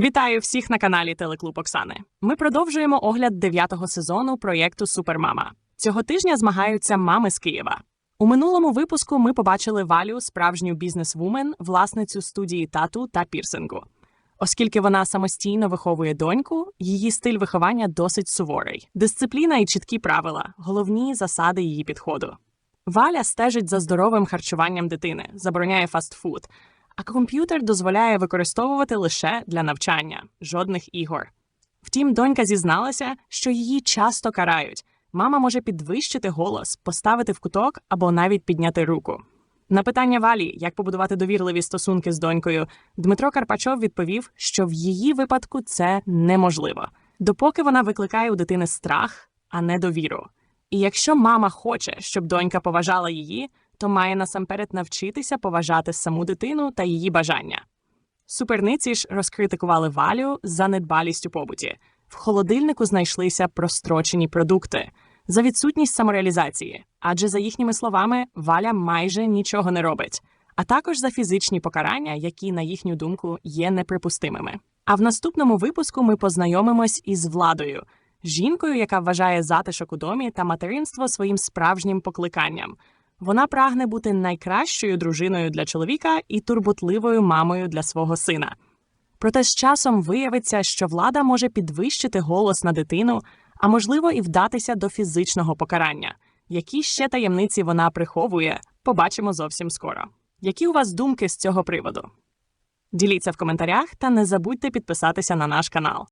Вітаю всіх на каналі Телеклуб Оксани. Ми продовжуємо огляд дев'ятого сезону проєкту Супермама. Цього тижня змагаються мами з Києва. У минулому випуску ми побачили Валю, справжню бізнес-вумен, власницю студії тату та пірсингу. Оскільки вона самостійно виховує доньку, її стиль виховання досить суворий. Дисципліна і чіткі правила головні засади її підходу. Валя стежить за здоровим харчуванням дитини, забороняє фастфуд, а комп'ютер дозволяє використовувати лише для навчання, жодних ігор. Втім, донька зізналася, що її часто карають. Мама може підвищити голос, поставити в куток або навіть підняти руку. На питання Валі, як побудувати довірливі стосунки з донькою, Дмитро Карпачов відповів, що в її випадку це неможливо, допоки вона викликає у дитини страх, а не довіру. І якщо мама хоче, щоб донька поважала її, то має насамперед навчитися поважати саму дитину та її бажання. Суперниці ж розкритикували Валю за недбалість у побуті. В холодильнику знайшлися прострочені продукти за відсутність самореалізації, адже за їхніми словами Валя майже нічого не робить, а також за фізичні покарання, які, на їхню думку, є неприпустимими. А в наступному випуску ми познайомимось із владою, жінкою, яка вважає затишок у домі та материнство своїм справжнім покликанням. Вона прагне бути найкращою дружиною для чоловіка і турботливою мамою для свого сина. Проте з часом виявиться, що влада може підвищити голос на дитину, а можливо і вдатися до фізичного покарання. Які ще таємниці вона приховує, побачимо зовсім скоро. Які у вас думки з цього приводу? Діліться в коментарях та не забудьте підписатися на наш канал.